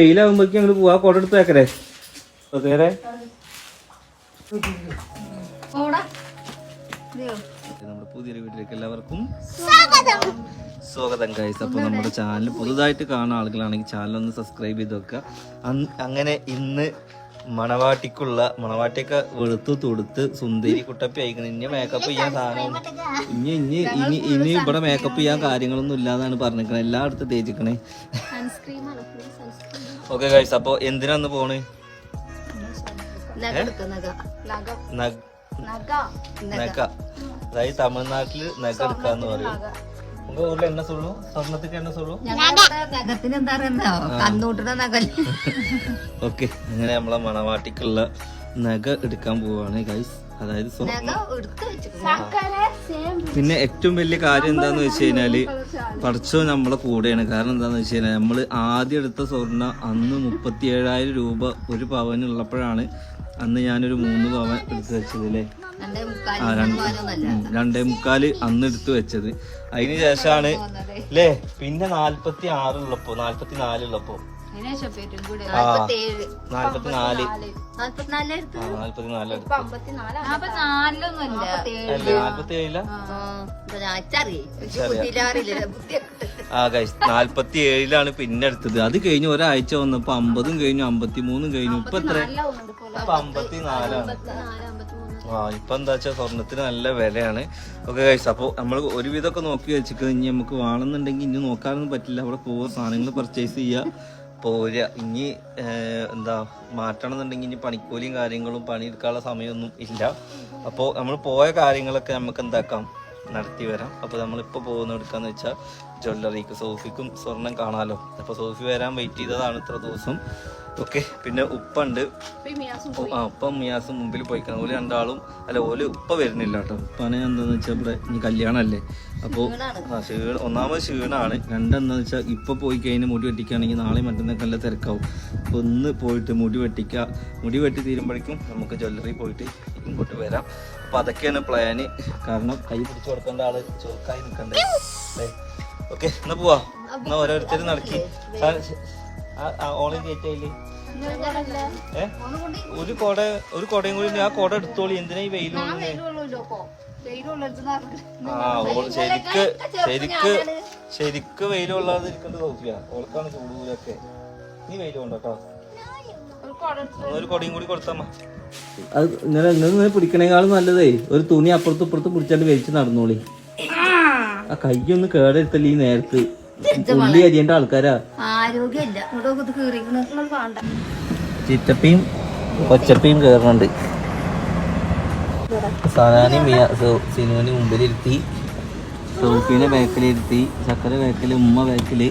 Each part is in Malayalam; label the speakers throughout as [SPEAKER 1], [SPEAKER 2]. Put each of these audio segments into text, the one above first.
[SPEAKER 1] വെയിലാകുമ്പോഴേക്കും ഞങ്ങൾ പോവാ കോട എടുത്ത് വെക്കരേ നമ്മുടെ പുതിയൊരു വീട്ടിലേക്ക് എല്ലാവർക്കും സ്വാഗതം. ഗൈസ് അപ്പോൾ നമ്മുടെ ചാനൽ പുതുതായിട്ട് കാണുന്ന ആളുകളാണെങ്കിൽ ചാനൽ ഒന്ന് സബ്സ്ക്രൈബ് ചെയ്ത് വെക്കുക. അങ്ങനെ ഇന്ന് മണവാട്ടിക്കുള്ള മണവാട്ടിയൊക്കെ വെളുത്ത് തൊടുത്ത് സുന്ദരി കുട്ടപ്പി അയക്കണം ഇനി മേക്കപ്പ് ചെയ്യാൻ സാധനം ഇനി ഇനി ഇനി ഇനി ഇവിടെ മേക്കപ്പ് ചെയ്യാൻ കാര്യങ്ങളൊന്നും ഇല്ലാന്നാണ് പറഞ്ഞിരിക്കണേ. എല്ലായിടത്തും തേച്ചിക്കണേ. ഓക്കെ ഗൈസ് അപ്പൊ എന്തിനാന്ന് പോണ്? നഗ അതായത് തമിഴ്നാട്ടിൽ നഗ എടുക്കാന്ന് പറയും.
[SPEAKER 2] എന്താ പറയുന്നോ?
[SPEAKER 1] ഓക്കെ അങ്ങനെ നമ്മളെ മണവാട്ടിക്കുള്ള നഗ എടുക്കാൻ പോവാണ് ഗൈസ് അതായത് സ്വർണം
[SPEAKER 2] നഗ എടുത്ത് വെച്ചിട്ടുണ്ട്.
[SPEAKER 1] പിന്നെ ഏറ്റവും വലിയ കാര്യം എന്താന്ന് വെച്ച് കഴിഞ്ഞാൽ പഠിച്ചോ നമ്മളെ കൂടെയാണ്. കാരണം എന്താന്ന് വെച്ച് കഴിഞ്ഞാൽ നമ്മൾ ആദ്യം എടുത്ത സ്വർണ അന്ന് മുപ്പത്തി ഏഴായിരം രൂപ ഒരു പവനുള്ളപ്പോഴാണ് അന്ന് ഞാനൊരു മൂന്ന് പവൻ എടുത്ത് വെച്ചത് അല്ലേ
[SPEAKER 2] രണ്ടേ മുക്കാൽ
[SPEAKER 1] ആ രണ്ടേ മുക്കാൽ അന്ന് എടുത്ത് വെച്ചത്. അതിന് ശേഷമാണ് അല്ലേ പിന്നെ നാല്പത്തി ആറുള്ളപ്പോ നാല്പത്തി നാലുള്ളപ്പോ
[SPEAKER 2] നാല്പത്തിനാല്.
[SPEAKER 1] ആ നാല്പത്തി ഏഴിലാണ് പിന്നെ എടുത്തത് അത് കഴിഞ്ഞ് ഒരാഴ്ച വന്നപ്പോ അമ്പതും കഴിഞ്ഞു അമ്പത്തി മൂന്നും കഴിഞ്ഞു. ഇപ്പൊ എത്ര? ഇപ്പൊ അമ്പത്തിനാലാണ്. ആ ഇപ്പൊ എന്താ വെച്ചാൽ സ്വർണത്തിന് നല്ല വിലയാണ്. ഓക്കെ ഗൈസ് അപ്പോൾ നമ്മൾ ഒരുവിധമൊക്കെ നോക്കി വെച്ചിട്ട് ഇനി നമുക്ക് വേണമെന്നുണ്ടെങ്കിൽ ഇനി നോക്കാനൊന്നും പറ്റില്ല. അവിടെ പോവുക സാധനങ്ങൾ പർച്ചേസ് ചെയ്യുക. പോരുക ഇനി എന്താ മാറ്റണം എന്നുണ്ടെങ്കിൽ ഇനി പണിക്കൂലിയും കാര്യങ്ങളും പണിയെടുക്കാനുള്ള സമയമൊന്നും ഇല്ല. അപ്പോൾ നമ്മൾ പോയ കാര്യങ്ങളൊക്കെ നമുക്ക് എന്താക്കാം? നടത്തി വരാം. അപ്പോൾ നമ്മളിപ്പോൾ പോകുന്ന എടുക്കാന്ന് വെച്ചാൽ ജ്വല്ലറിക്ക് സോഫിക്കും സ്വർണം കാണാലോ. അപ്പോൾ സോഫി വരാൻ വെയിറ്റ് ചെയ്തതാണ് ഇത്ര ദിവസം. ഓക്കെ പിന്നെ ഉപ്പുണ്ട്. ഉപ്പ- ആ ഉപ്പ മിയാസും മുമ്പിൽ പോയിക്കണം. ഓൽ രണ്ടാളും അല്ല ഓൽ ഉപ്പ വരുന്നില്ല കേട്ടോ. ഉപ്പാനെ എന്താന്ന് വെച്ചാൽ ഇവിടെ കല്യാണമല്ലേ അപ്പോൾ ആ ക്ഷീണ ഒന്നാമത് ക്ഷീണമാണ് രണ്ടെന്താന്ന് വെച്ചാൽ ഇപ്പൊ പോയി കഴിഞ്ഞ് മുടി വെട്ടിക്കുകയാണെങ്കിൽ നാളെ മറ്റന്നൊക്കെ നല്ല തിരക്കാവും. അപ്പൊ ഒന്ന് പോയിട്ട് മുടി വെട്ടിക്കുക മുടി വെട്ടി തീരുമ്പോഴേക്കും നമുക്ക് ജ്വല്ലറി പോയിട്ട് ഇങ്ങോട്ട് വരാം. അപ്പോൾ അതൊക്കെയാണ് പ്ലാന് കാരണം കൈ പിടിച്ചു കൊടുക്കേണ്ട ആൾ ചുരുക്കായി നിൽക്കണ്ടേ ഓക്കെ എന്നാ പോവാ. എന്നാ ഓരോരുത്തരും നടക്കി. ഓൺലൈൻ കയറ്റില്ലേ ഏ? ഒരു കൊട ഒരു കൊടയും കൂടി ഉണ്ട്. ആ കൊട എടുത്തോളി. എന്തിനാ ഈ വെയിലുള്ളത് ആ ഓൾ ശരിക്ക് ശരിക്ക് ശരിക്ക് വെയിലുള്ളത് കൊള്ളാതിരിക്കേണ്ട സൗഫിയ ഓൾക്കാണ് ചൂടൂലൊക്കെ നീ വെയിൽ കൊണ്ടോ ഒരു കൊടയും കൂടി കൊടുത്തമ്മ അത് ഇന്നലെ ഇന്നലെ പിടിക്കണേക്കാളും നല്ലതേ. ഒരു തുണി അപ്പുറത്തും ഇപ്പുറത്തും പിടിച്ചാണ്ട് വലിച്ച് നടന്നോളി. ആ കയ്യൊന്ന് കേടെടുത്തല്ല ഈ നേരത്ത്? ഉള്ളി അരിയേണ്ട ആൾക്കാരാ? ചിറ്റപ്പിയും ഒച്ചപ്പിയും കേറുന്നുണ്ട് സനാനി മിയ സിനുവിന് മുമ്പിലിരുത്തി സോഫീനെ ബാക്കിലിരുത്തി ചക്കര ബാക്കിൽ ഉമ്മ ബാക്കിൽ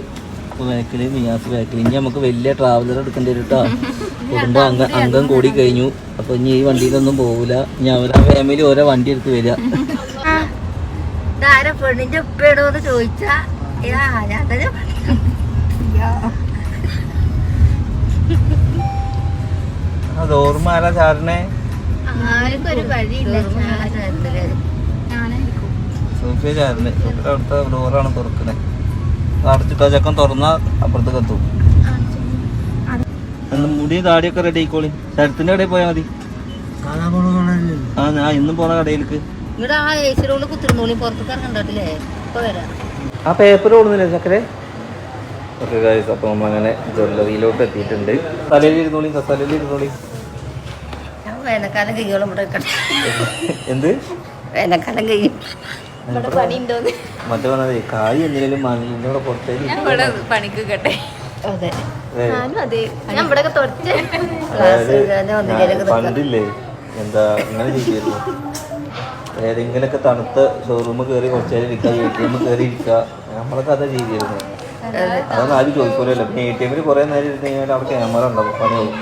[SPEAKER 1] ബാക്കിൽ ബാക്കിൽ മിയാസ് ബാക്കിൽ ഇനി നമുക്ക് വലിയ ട്രാവലർ എടുക്കേണ്ടി വരും കേട്ടോ കുടുംബം അംഗ അംഗം കൂടി കഴിഞ്ഞു. അപ്പൊ ഇനി ഈ വണ്ടിയിലൊന്നും പോകൂല ഇനി അവരാ ഫാമിലി ഓരോ വണ്ടി എടുത്ത് വരിക
[SPEAKER 2] പെണ്ണിന്റെ ഉപ്പയോടോന്ന് ചോദിച്ചാ ഇതാ ഞാൻ തന്നെ
[SPEAKER 1] അത് ഓർമ്മ ആരാ
[SPEAKER 2] വഴിയില്ല
[SPEAKER 1] സോഫിയ ചാറിന് സോഫിയുടെ അവിടുത്തെ ഡോറാണ് തുറക്കുന്നത് അടച്ചിട്ടാ ചക്കൻ തുറന്നാ അപ്പുറത്തേക്ക് എത്തും. മുടി താടിയൊക്കെ റെഡി ആയിക്കോളി. ശരത്തിന്റെ കടയിൽ പോയാൽ മതി. ആ ഞാൻ ഇന്നും പോണ കടയിലേക്ക്
[SPEAKER 2] ഇവിടെ ആ എ സി റോൾ കുത്തിരുന്നോളി പുറത്തേക്ക് ഇറങ്ങണ്ടില്ലേ ഇപ്പൊ വരാം.
[SPEAKER 1] ആ പേപ്പർ ഓടുന്നില്ലേ ചക്കരെ? ഓക്കെ ഗൈസ് അപ്പം നമ്മൾ അങ്ങനെ ജ്വല്ലറിയിലോട്ട് എത്തിയിട്ടുണ്ട്. തലയിൽ ഇരുന്നോളി തലയിൽ ഇരുന്നോളി.
[SPEAKER 2] വേനൽക്കാലം കഴിയോളം ഇവിടെ
[SPEAKER 1] എന്ത്?
[SPEAKER 2] വേനൽക്കാലം കഴിയും.
[SPEAKER 1] മറ്റേ പറഞ്ഞതേ കായ് എന്തിനേലും മണ്ണിന്റെ കൂടെ പുറത്തേക്ക്
[SPEAKER 3] പണിക്ക് കേട്ടെ
[SPEAKER 2] അതെ.
[SPEAKER 3] അതെ. ഞാൻ ഇവിടെ
[SPEAKER 1] പണ്ടില്ലേ എന്താ ഇങ്ങനെ ചെയ്യായിരുന്നു ഏതെങ്കിലൊക്കെ തണുത്ത ഷോറൂമ് കയറി കുറച്ച് നേരം ഇരിക്കുക എ ടി എം കയറി ഇരിക്കുക നമ്മളൊക്കെ അതാ ചെയ്തിരുന്നു അതൊന്നും ആരും ചോദിക്കൂലല്ലോ. പിന്നെ എ ടി എമ്മിൽ കുറേ നേരം ഇരുന്ന് കഴിഞ്ഞാൽ അവിടെ ക്യാമറ ഉണ്ടാവും പണിയാവും.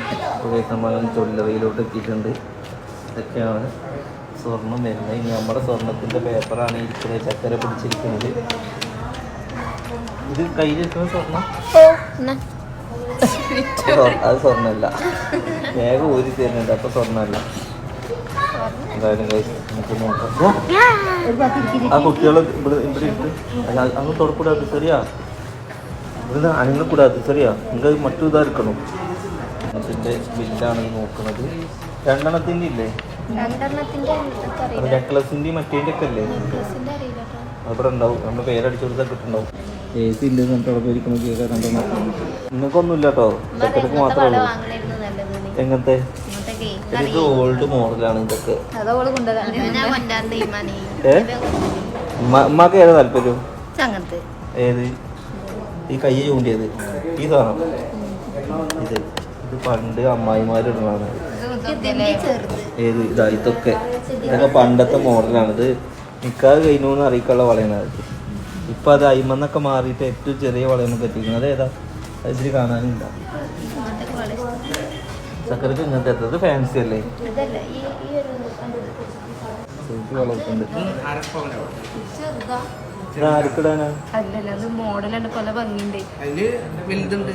[SPEAKER 1] കുറേ സമയം ചൊല്ലവയിലോട്ട് എത്തിയിട്ടുണ്ട്. ഇതൊക്കെയാണ് സ്വർണം വരുന്നത്. ഇനി നമ്മുടെ സ്വർണത്തിന്റെ പേപ്പറാണ് ഇരിക്കുന്നത്. ചക്കര പിടിച്ചിരിക്കുന്നത്. ഇത് കയ്യിലിരിക്കുന്ന സ്വർണം സ്വർ- അത് സ്വർണമല്ല. വേഗം ഊരി തരുന്നുണ്ട്. അപ്പൊ സ്വർണമല്ല. എന്തായാലും ദാ, ആ കുട്ടികളെ ഇവിടെ ഇവിടെ ഇട്ട് അല്ല അങ്ങ് തുറക്കൂടാ ശരിയാ ശരിയാ നിങ്ങൾ മറ്റു ഇതായിരിക്കണം. അതിന്റെ അതിന്റെ ബില്ലാണ് നോക്കുന്നത്?
[SPEAKER 3] രണ്ടെണ്ണത്തിന്റെ
[SPEAKER 1] ഇല്ലേ? നെക്ലസിന്റെ മറ്റേന്റെ ഒക്കെ അല്ലേ അവിടെ ഉണ്ടാവും. നമ്മൾ പേരടിച്ചു കൊടുത്താൽ കിട്ടുണ്ടാവും എ സി ഇല്ല രണ്ടെണ്ണം. നിങ്ങൾക്കൊന്നുമില്ല കേട്ടോ. ചെക്കർക്ക് മാത്രമേ ഉള്ളൂ. എങ്ങനത്തെ? ഇത് ഓൾഡ് മോഡലാണ് ഇതൊക്കെ. ഉമ്മാക്ക് ഏതാ താല്പര്യം?
[SPEAKER 2] അങ്ങനത്തെ
[SPEAKER 1] ഏത്? ഈ ചൂണ്ടിയത്. ഈ സാധനം? ഇത്. ഇത് പണ്ട് അമ്മായിമാരിടുന്നതാണ്
[SPEAKER 3] ഇതിന്റെ ചെറുത്?
[SPEAKER 1] ഏത്? ഇതാ ഇതൊക്കെ. ഇതൊക്കെ പണ്ടത്തെ മോഡലാണ് ഇത് നിക്കാതെ കഴിഞ്ഞു എന്ന് അറിയിക്കാനുള്ള വളയണത് ഇപ്പൊ അത് അയിമെന്നൊക്കെ മാറിയിട്ട് ഏറ്റവും ചെറിയ വളയൊന്നും പറ്റിക്കുന്നത് അതേതാ അത് ഇതിൽ കാണാനില്ല
[SPEAKER 3] ഇങ്ങനത്തെ വളരെ ഇഷ്ടം.
[SPEAKER 1] ചക്കരക്ക് ഇങ്ങനത്തെ എത്തത് ഫാൻസി അല്ലേ? ആർക്കിടാനാ?
[SPEAKER 2] അല്ലല്ല അത് പല ഭംഗിയുണ്ട്.
[SPEAKER 4] അതിൽ വലുതുണ്ട്?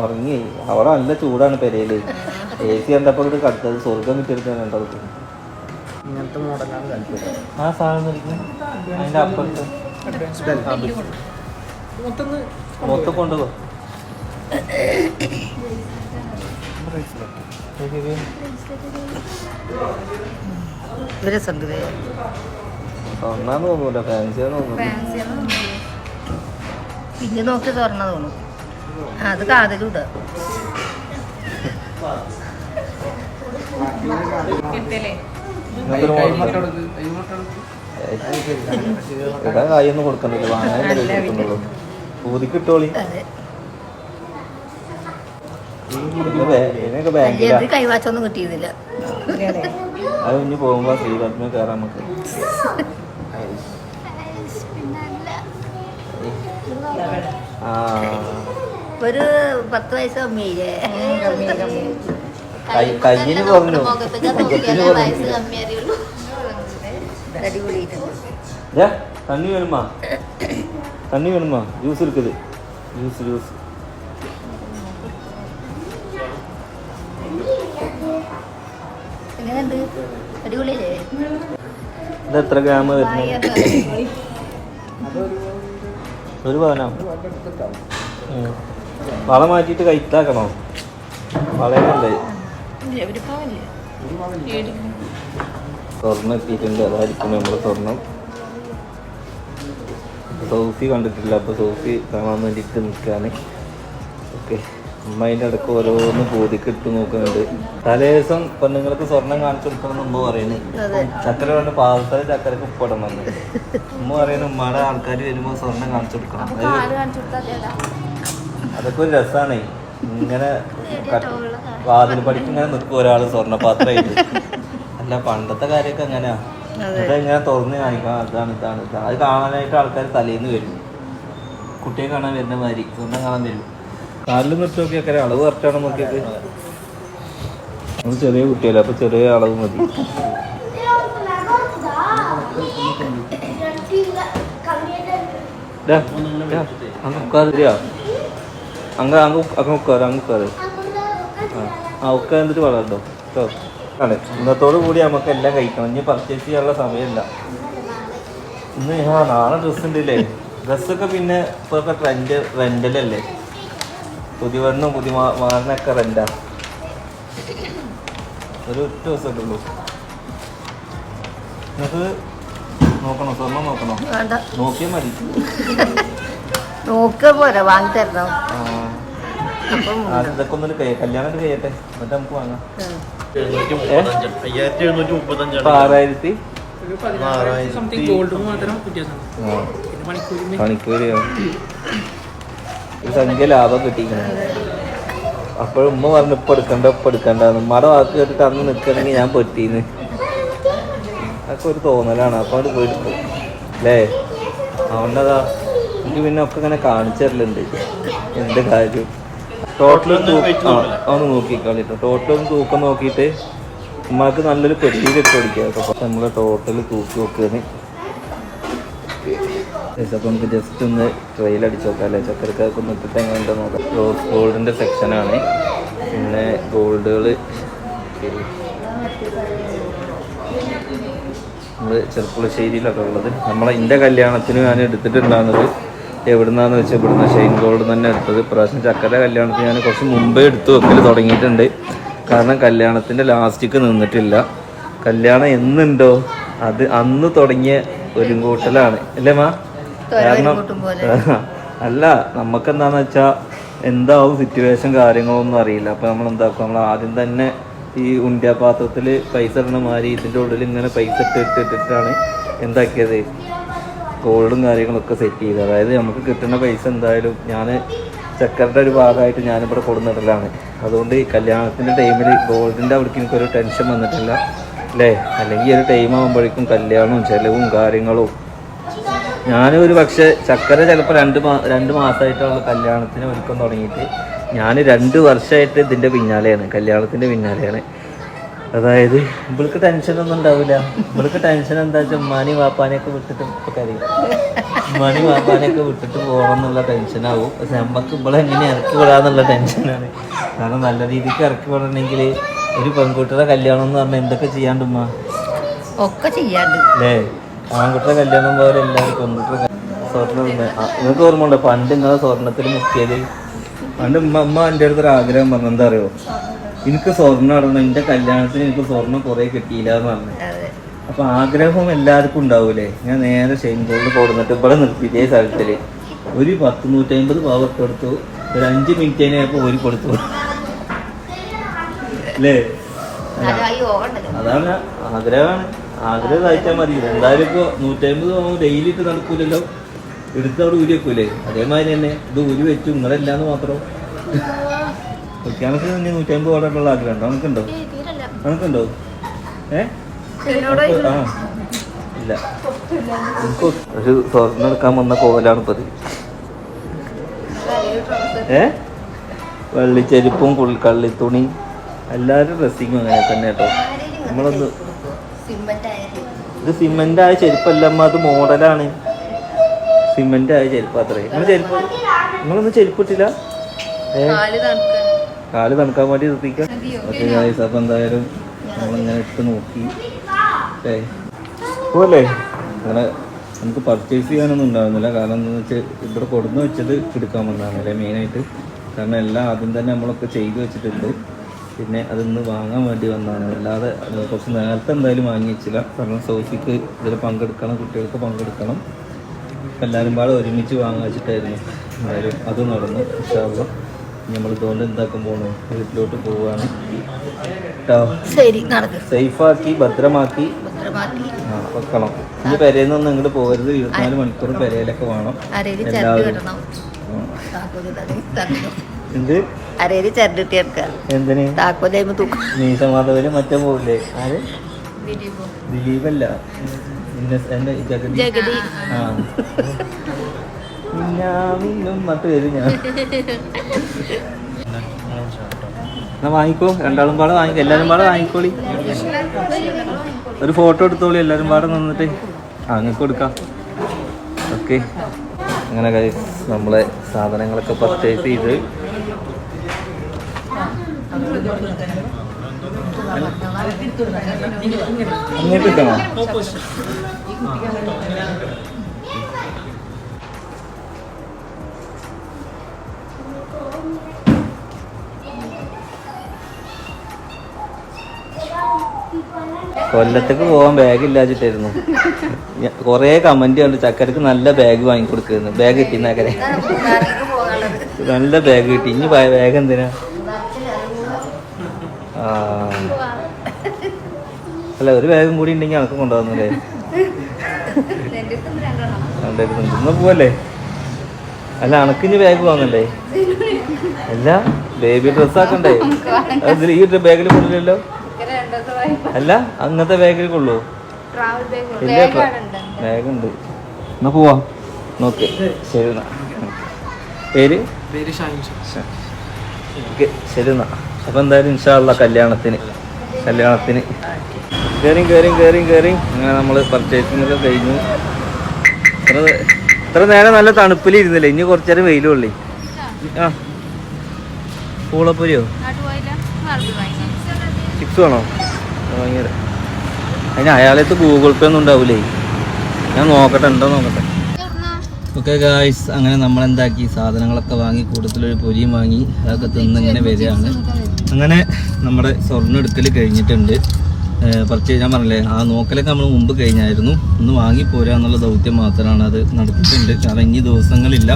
[SPEAKER 1] ഉറങ്ങി. അവിടെ നല്ല ചൂടാണ് പെരയിൽ. എ സി കണ്ടപ്പോൾ ഇത് കടുത്തത്. സ്വർഗം കിട്ടിയെടുക്കാൻ കണ്ടത്.
[SPEAKER 4] ഇങ്ങനത്തെ മോഡലാണ് താല്പര്യം.
[SPEAKER 1] ആ സാധനം. അതിന്റെ അപ്പുറത്ത്.
[SPEAKER 4] മൊത്തം
[SPEAKER 1] കൊണ്ടുപോ ഒന്നാന്ന് തോന്നൂല ഫാൻസിയാന്ന് തോന്നുന്നു
[SPEAKER 2] പിന്നെ നോക്കി തുറന്ന തോന്നും. അത് കാതിലും
[SPEAKER 1] മോഡൽ. ഇടാൻ കായൊന്നും കൊടുക്കണ്ടില്ല വാങ്ങാൻ കൊടുക്കുന്നുള്ളൂ ഊതിക്ക്
[SPEAKER 2] കിട്ടോളി കൈവാച്ചൊന്നും കിട്ടിയിരുന്നില്ല.
[SPEAKER 1] അത് ഇനി പോകുമ്പോ ശ്രീപത്മ കയറാം നമുക്ക്. ആ.
[SPEAKER 2] ഒരു പത്ത് വയസ്സ് കമ്മിയില്ലേ
[SPEAKER 1] കൈ കയ്യിന് പറഞ്ഞു
[SPEAKER 3] നോക്കിയാലേ വയസ്സ് കമ്മി അറിയുള്ളൂ
[SPEAKER 2] അടിപൊളിയിട്ടുണ്ട്
[SPEAKER 1] ஏ தண்ணி வேணுமா தண்ணி வேணுமா ஜூஸ் இருக்குது ஜூஸ் ஜூஸ்
[SPEAKER 2] എങ്ങനെയുണ്ട് അടിപൊളിയല്ലേ
[SPEAKER 1] ഇത് എത്ര ഗ്രാം വരുന്നത് ഒരു പവനാ ഉം. വള മാറ്റിയിട്ട് കൈത്താക്കണോ വളയുന്നുണ്ട് സ്വർണ്ണം എത്തിയിട്ടുണ്ട് അതായിരിക്കും നമ്മുടെ സ്വർണം സോഫി കണ്ടിട്ടില്ല അപ്പോൾ സോഫി കാണാൻ വേണ്ടിയിട്ട് നിൽക്കുകയാണ് ഓക്കെ അമ്മ അതിന്റെ ഇടയ്ക്ക് ഓരോന്ന് ബോധിക്കിട്ട് നോക്കുന്നുണ്ട് നോക്കുന്നുണ്ട്. തലേദിവസം പെണ്ണുങ്ങൾക്ക് സ്വർണം കാണിച്ചു കൊടുക്കണം എന്ന് ഉമ്മ പറയുന്നത് ചക്കര കൊണ്ട് പാകത്തല ചക്കരക്ക് ഉപ്പിടണം എന്ന് ഉമ്മ പറയുന്നത് ഉമ്മയുടെ ആൾക്കാർ വരുമ്പോൾ സ്വർണം കാണിച്ചു കൊടുക്കണം. അതൊക്കെ ഒരു രസമാണേ ഇങ്ങനെ വാതിൽ പടിക്ക് ഇങ്ങനെ നിൽക്കും ഒരാൾ സ്വർണപാത്രമായിട്ട് അല്ല പണ്ടത്തെ കാര്യമൊക്കെ എങ്ങനെയാ എന്നിട്ട് ഇങ്ങനെ തുറന്ന് കാണിക്കാം. അതാണ് ഇതാണ് ഇതാണ്. അത് കാണാനായിട്ട് ആൾക്കാർ തലേന്ന് വരും. കുട്ടിയെ കാണാൻ വരുന്ന മാതിരി. സ്വന്തം കാണാൻ വരും. കാലിലും നിർത്തി നോക്കിയൊക്കെ അളവ് കറക്റ്റാണ് നോക്കിയത് നമ്മൾ ചെറിയ കുട്ടിയല്ല അപ്പൊ ചെറിയ അളവ് മതി. അങ്ങ് അങ്ങ് അങ്ങ് ഉക്കാറ് അങ്ങ് ഉക്കാറ് ആ ഉക്കാൻ എന്നിട്ട് വളർന്നോ. കേട്ടോ ആണ്. ഇന്നത്തോടു കൂടി നമുക്ക് എല്ലാം കഴിക്കണം. ഇനി പർച്ചേസ് ചെയ്യാനുള്ള സമയമില്ല. ഇന്ന് ആ നാളെ ഡ്രസ്സ് ഉണ്ടല്ലേ? ഡ്രസ്സൊക്കെ പിന്നെ ഇപ്പോഴത്തെ ട്രെൻഡ് റെന്റലല്ലേ പുതിവണ്ണും പുതിയ മാറിനൊക്കെ റെന്റാ ഒരു ഒറ്റ ദിവസമൊക്കെ ഉള്ളൂ. നിങ്ങൾക്ക് നോക്കണോ? സ്വർണം നോക്കണോ? നോക്കിയാൽ മതി.
[SPEAKER 2] നോക്കുക പോരാ വാങ്ങി തരണം.
[SPEAKER 1] ഇതൊക്കെ കല്യാണം കഴിയട്ടെ. എന്നിട്ട് നമുക്ക് വാങ്ങാം. ആറായിരത്തി? ഒരു സംഖ്യ ലാഭം കിട്ടിയിരിക്കണം അപ്പോഴും ഉമ്മ പറഞ്ഞു ഇപ്പൊ എടുക്കണ്ട ഇപ്പൊ എടുക്കണ്ട ഉമ്മയുടെ വാക്ക് കേട്ടിട്ട് അന്ന് നിൽക്കണമെങ്കിൽ ഞാൻ പൊറ്റീന്ന് അതൊക്കെ ഒരു തോന്നലാണ്. അപ്പൊ അവിടെ പോയിട്ട് എടുക്കും അല്ലേ അതുകൊണ്ടതാ എനിക്ക് പിന്നെ ഒക്കെ ഇങ്ങനെ കാണിച്ചു തരലുണ്ട്. എന്ത് കാര്യം? ടോട്ടൽ ഒന്ന് നോക്കിക്കളിട്ടോ ടോട്ടൽ ഒന്ന് തൂക്കം നോക്കിയിട്ട് ഉമ്മാക്ക് നല്ലൊരു പെട്ടിയിൽ ഇട്ട് കൊടുക്കുക കേട്ടോ. നമ്മളെ ടോട്ടൽ തൂക്കി നോക്കുകയാണ് അപ്പോൾ നമുക്ക് ജസ്റ്റ് ഒന്ന് ട്രെയിൽ അടിച്ച് നോക്കാം അല്ലേ? ചക്കരക്കാർക്ക് ഒന്ന് ഇട്ടിട്ട് എങ്ങനെ ഉണ്ടോ നോക്കാം. റോസ് ഗോൾഡിന്റെ സെക്ഷനാണ് പിന്നെ ഗോൾഡുകൾ നമ്മൾ ചെറുപ്പുളശ്ശേരിയിലൊക്കെ ഉള്ളത്. നമ്മളെ എന്റെ കല്യാണത്തിന് ഞാൻ എടുത്തിട്ടുണ്ടാകുന്നത് എവിടുന്നാന്ന് വെച്ചാൽ ഇവിടുന്ന് ഷെയിൻ ഗോൾഡ് തന്നെ എടുത്തത്. ഇപ്രാവശ്യം ചക്കര കല്യാണത്തിന് ഞാൻ കുറച്ച് മുമ്പേ എടുത്ത് വെക്കൽ തുടങ്ങിയിട്ടുണ്ട്. കാരണം കല്യാണത്തിന്റെ ലാസ്റ്റിക്ക് നിന്നിട്ടില്ല. കല്യാണം എന്നുണ്ടോ? അത് അന്ന് തുടങ്ങിയ ഒരു കൂട്ടലാണ് അല്ലേ മാ? കാരണം അല്ല നമുക്ക് എന്താണെന്ന് വെച്ചാ എന്താവും സിറ്റുവേഷൻ കാര്യങ്ങളൊന്നും അറിയില്ല. അപ്പോൾ നമ്മൾ എന്താക്കും നമ്മൾ ആദ്യം തന്നെ ഈ ഉണ്ടിയ പാത്രത്തിൽ പൈസ ഇടണ മാതിരി ഇതിന്റെ ഉള്ളിൽ ഇങ്ങനെ പൈസ ഇട്ടിട്ടിട്ടാണ് ഇട്ട് ഇട്ടിട്ടാണ് എന്താക്കിയത്? ഗോൾഡും കാര്യങ്ങളൊക്കെ സെറ്റ് ചെയ്ത്. അതായത് നമുക്ക് കിട്ടുന്ന പൈസ എന്തായാലും ഞാൻ ചക്കരുടെ ഒരു ഭാഗമായിട്ട് ഞാനിവിടെ കൊടുന്നിടലാണ്. അതുകൊണ്ട് ഈ കല്യാണത്തിന്റെ ടൈമിൽ ഗോൾഡിന്റെ അവിടേക്ക് എനിക്കൊരു ടെൻഷൻ വന്നിട്ടില്ല. അല്ലേ അല്ലെങ്കിൽ ഒരു ടൈം ആകുമ്പോഴേക്കും കല്യാണവും ചിലവും കാര്യങ്ങളും. ഞാനൊരു പക്ഷേ ചക്കര ചിലപ്പോൾ രണ്ട് മാ രണ്ട് മാസമായിട്ടുള്ള കല്യാണത്തിന് ഒരുക്കം തുടങ്ങിയിട്ട്. ഞാൻ രണ്ട് വർഷമായിട്ട് ഇതിന്റെ പിന്നാലെയാണ് കല്യാണത്തിന്റെ പിന്നാലെയാണ്. അതായത് ഇവൾക്ക് ടെൻഷനൊന്നും ഉണ്ടാവില്ല ഇവൾക്ക് ടെൻഷൻ എന്താ വെച്ചാൽ ഉമ്മാനി വാപ്പാനെയൊക്കെ വിട്ടിട്ട് ഇപ്പൊ കരയും. ഉമ്മാനി വാപ്പാനെയൊക്കെ വിട്ടിട്ട് പോകണം എന്നുള്ള ടെൻഷനാവും പക്ഷെ നമുക്ക് ഇവിടെ എങ്ങനെ ഇറക്കി വിടാന്നുള്ള ടെൻഷനാണ് കാരണം നല്ല രീതിക്ക് ഇറക്കി വിടണമെങ്കിൽ ഒരു പെൺകുട്ടിയുടെ കല്യാണം എന്ന് പറഞ്ഞാൽ എന്തൊക്കെ ചെയ്യാണ്ട് ഉമ്മ?
[SPEAKER 2] ഒക്കെ ചെയ്യാണ്ട്.
[SPEAKER 1] അല്ലേ ആൺകുട്ടിയുടെ കല്യാണം പോലെ എല്ലാവരും പെൺകുട്ടിയുടെ സ്വർണം നിങ്ങൾക്ക് ഓർമ്മ ഉണ്ടോ പണ്ട് നിങ്ങളെ സ്വർണത്തിൽ മുക്കിയത്? പണ്ട് ഉമ്മ അമ്മ എന്റെ അടുത്തൊരു ആഗ്രഹം പറഞ്ഞു. എന്താ അറിയോ? എനിക്ക് സ്വർണം ഇടണം. എന്റെ കല്യാണത്തിന് എനിക്ക് സ്വർണം കുറെ കിട്ടിയില്ല എന്ന് പറഞ്ഞു അപ്പൊ ആഗ്രഹം എല്ലാവർക്കും ഉണ്ടാവൂലേ? ഞാൻ നേരെ ഷെയിൻ ഗോൾഡ് കൊടുന്നിട്ട് ഇവിടെ നിർത്തി ഇതേ സ്ഥലത്തിൽ. ഒരു പത്ത് നൂറ്റമ്പത് പവർ കൊടുത്തു. ഒരു അഞ്ച് മിനിറ്റിനായപ്പോ ഓരി കൊടുത്തു. അല്ലേ? അതാണ് ആഗ്രഹമാണ്. ആഗ്രഹം അയച്ചാൽ മതി. എന്തായാലും ഇപ്പൊ നൂറ്റമ്പത് ഡെയിലി ഇട്ട് നടക്കൂലല്ലോ. എടുത്തവിടെ ഊരി വെക്കൂലേ? അതേമാതിരി തന്നെ. ഇത് ഊരി വെച്ചു. നിങ്ങളെല്ലാന്ന് മാത്രം. ക്രിസ്ത്യാനത്തിന് തന്നെ നൂറ്റമ്പത് ഓടാനുള്ള ആഗ്രഹം ഉണ്ടോ നമുക്കുണ്ടോ നമുക്കുണ്ടോ ഏ? ആ. ഇല്ല. എനിക്ക് ഒരു സ്വർണം എടുക്കാൻ വന്ന കോലാണ് ഇപ്പത് ഏ? വെള്ളിച്ചെരുപ്പും കള്ളിത്തുണി എല്ലാവരും ഡ്രസ്സിങ്ങും അങ്ങനെ തന്നെ കേട്ടോ. നമ്മളൊന്ന് ഇത് സിമെന്റ് ആയ ചെരുപ്പല്ലമ്മ അത് മോഡലാണ്. സിമെന്റ് ആയ ചെരുപ്പ് അത്രേ. നിങ്ങൾ ചെരുപ്പ് നിങ്ങളൊന്നും ചെരുപ്പിട്ടില്ല? ഏ? കാൽ തണുക്കാൻ വേണ്ടി നിർത്തിക്കാം. ഓക്കെ ഗായ്സ് അപ്പം എന്തായാലും നമ്മളിങ്ങനെ ഇട്ട് നോക്കി. ഏ പോലെ അങ്ങനെ നമുക്ക് പർച്ചേസ് ചെയ്യാനൊന്നും ഉണ്ടാവുന്നില്ല. കാരണം എന്താണെന്ന് വെച്ചാൽ ഇവിടെ കൊടുന്ന് വെച്ചത് എടുക്കാൻ വന്നതാണ് അല്ലേ മെയിനായിട്ട് കാരണം എല്ലാം ആദ്യം തന്നെ നമ്മളൊക്കെ ചെയ്ത് വെച്ചിട്ടുണ്ട്. പിന്നെ അതിന്ന് വാങ്ങാൻ വേണ്ടി വന്നതാണ്. അല്ലാതെ കുറച്ച് നേരത്തെ എന്തായാലും വാങ്ങി വെച്ചില്ല കാരണം സോഫിക്ക് ഇതിൽ പങ്കെടുക്കണം കുട്ടികൾക്ക് പങ്കെടുക്കണം. എല്ലാവരും പാടെ ഒരുമിച്ച് വാങ്ങാൻ വെച്ചിട്ടായിരുന്നു എന്തായാലും അത് നടന്നു ഇൻഷാല്ല നമ്മൾ ഇതുകൊണ്ട് എന്താക്കാൻ പോണു. വീട്ടിലോട്ട് പോവാണ്. കേട്ടോ
[SPEAKER 2] ശരി നടക്ക്.
[SPEAKER 1] സേഫാക്കി ഭദ്രമാക്കി. വെക്കണം. ഇനി പെരേന്നൊന്നും ഇങ്ങോട്ട് പോകരുത്. ഇരുപത്തിനാല് മണിക്കൂർ പെരയിലൊക്കെ വേണം. എല്ലാവരും. എന്ത്?
[SPEAKER 2] ചരടിട്ട് എടുക്കുക
[SPEAKER 1] എന്തിന്?
[SPEAKER 2] താക്കോലേമ തൂക്കും.
[SPEAKER 1] നീസമാധവന് മറ്റേ പോകില്ലേ ആര്? ദിലീപല്ല. ജഗതി. ആ. ഞാൻ. എന്നാ വാങ്ങിക്കോ. രണ്ടാളും പാടെ വാങ്ങിക്കോ എല്ലാരും പാടെ വാങ്ങിക്കോളി. ഒരു ഫോട്ടോ എടുത്തോളി. എല്ലാരും പാടെ നിന്നിട്ട്. ആ നിങ്ങൾക്ക് കൊടുക്കാം. ഓക്കെ. അങ്ങനെ നമ്മളെ സാധനങ്ങളൊക്കെ പർച്ചേസ് ചെയ്ത്. അങ്ങോട്ട് കിട്ടണോ കൊല്ലത്തേക്ക് പോകാൻ ബാഗ് ഇല്ലാച്ചിട്ടായിരുന്നു കൊറേ കമന്റ് കണ്ട്. ചക്കരക്ക് നല്ല ബാഗ് വാങ്ങിക്കൊടുക്കുന്നു. ബാഗ് കിട്ടി നഗരെ. നല്ല ബാഗ് കിട്ടി. ഇനി ബാഗ് എന്തിനാ? അല്ല ഒരു ബാഗും കൂടി ഉണ്ടെങ്കിൽ അനക്ക് കൊണ്ടുവന്നല്ലേ ഇന്ന് പോവല്ലേ? അല്ല അനക്കിഞ്ഞ് ബാഗ് വാങ്ങണ്ടേ? അല്ല ബേബി ഡ്രസ്സാക്കണ്ടേ അതിൽ ഈ ബാഗിൽ കൊള്ളില്ലല്ലോ അല്ല അങ്ങനത്തെ ബാഗ് കൊള്ളൂ ഇല്ല ബാഗ് ഉണ്ട് എന്നാ പോവാ. നോക്ക്. ശരി എന്നാ. പേര്?
[SPEAKER 4] പേര്.
[SPEAKER 1] ഓക്കെ ശരി എന്നാ. അപ്പൊ എന്തായാലും ഇൻഷാള്ള കല്യാണത്തിന്. കല്യാണത്തിന്. കയറി കയറി കയറി കയറി അങ്ങനെ നമ്മൾ പർച്ചേസ് ഒക്കെ കഴിഞ്ഞു. ഇത്ര ഇത്ര നേരം നല്ല തണുപ്പിലിരുന്നില്ലേ ഇനി കുറച്ചു നേരം വെയിൽ കൊള്ളി ആ. പൂളപ്പൊരിയോ? ചിപ്സ് വേണോ? ഭയങ്കര അതിന് അയാളത്ത് ഗൂഗിൾ പേ ഒന്നും ഉണ്ടാവൂലേ? ഞാൻ നോക്കട്ടെ ഉണ്ടോ നോക്കട്ടെ. ഓക്കെ ഗായ്സ് അങ്ങനെ നമ്മൾ എന്താക്കി സാധനങ്ങളൊക്കെ വാങ്ങി കൂടുതലൊരു പൊരിയും വാങ്ങി അതൊക്കെ തിന്ന് ഇങ്ങനെ വരികയാണ്. അങ്ങനെ നമ്മുടെ സ്വർണം എടുക്കൽ കഴിഞ്ഞിട്ടുണ്ട്. പർച്ചേസ് ഞാൻ പറഞ്ഞില്ലേ ആ നോക്കലൊക്കെ നമ്മൾ മുമ്പ് കഴിഞ്ഞായിരുന്നു. ഒന്ന് വാങ്ങി പോരുക എന്നുള്ള ദൗത്യം മാത്രമാണ് അത് നടത്തിയിട്ടുണ്ട്. കാരണം ഇനി ദിവസങ്ങളില്ല.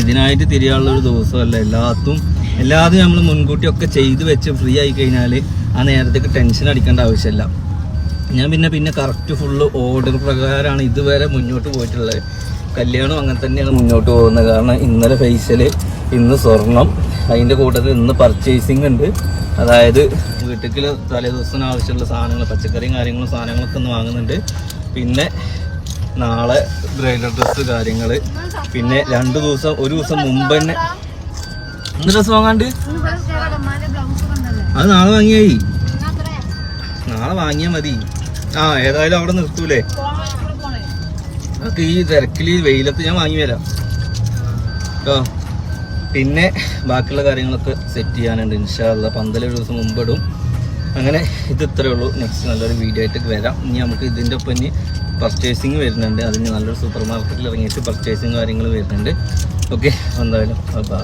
[SPEAKER 1] ഇതിനായിട്ട് തിരിയാനുള്ള ഒരു ദിവസമല്ല. എല്ലാത്തും എല്ലാതും നമ്മൾ മുൻകൂട്ടി ഒക്കെ ചെയ്ത് വെച്ച് ഫ്രീ ആയി കഴിഞ്ഞാൽ ആ നേരത്തേക്ക് ടെൻഷൻ അടിക്കേണ്ട ആവശ്യമില്ല. ഞാൻ പിന്നെ പിന്നെ കറക്റ്റ് ഫുള്ള് ഓർഡർ പ്രകാരമാണ് ഇതുവരെ മുന്നോട്ട് പോയിട്ടുള്ളത്. കല്യാണം അങ്ങനെ തന്നെയാണ് മുന്നോട്ട് പോകുന്നത്. കാരണം ഇന്നലെ ഫേസിൽ ഇന്ന് സ്വർണം അതിന്റെ കൂട്ടത്തിൽ ഇന്ന് പർച്ചേസിങ് ഉണ്ട്. അതായത് വീട്ടിൽ തലേദിവസത്തിന് ആവശ്യമുള്ള സാധനങ്ങൾ പച്ചക്കറിയും കാര്യങ്ങളും സാധനങ്ങളൊക്കെ ഒന്ന് വാങ്ങുന്നുണ്ട്. പിന്നെ നാളെ ബ്രൈഡൽ ഡ്രസ്സ് കാര്യങ്ങൾ പിന്നെ രണ്ട് ദിവസം ഒരു ദിവസം മുമ്പ് തന്നെ എന്ത് ഡ്രസ്സ് വാങ്ങാണ്ട്? അത് നാളെ വാങ്ങിയായി. നാളെ വാങ്ങിയാ മതി. ആ ഏതായാലും അവിടെ നിർത്തൂലേ? ഈ തിരക്കിൽ വെയിലത്ത് ഞാൻ വാങ്ങി വരാം. കേട്ടോ പിന്നെ ബാക്കിയുള്ള കാര്യങ്ങളൊക്കെ സെറ്റ് ചെയ്യാനുണ്ട്. ഇൻഷാല്ല പന്തൽ ഒരു ദിവസം മുമ്പ് ഇടും അങ്ങനെ ഇത് ഇത്രയേ ഉള്ളൂ. നെക്സ്റ്റ് നല്ലൊരു വീഡിയോ ആയിട്ട് വരാം. ഇനി നമുക്ക് ഇതിന്റെ ഒപ്പം ഇനി പർച്ചേസിങ് വരുന്നുണ്ട്. അതിന് നല്ലൊരു സൂപ്പർ മാർക്കറ്റിൽ ഇറങ്ങിയിട്ട് പർച്ചേസിങ് കാര്യങ്ങൾ വരുന്നുണ്ട്. ഓക്കെ എന്തായാലും ബൈ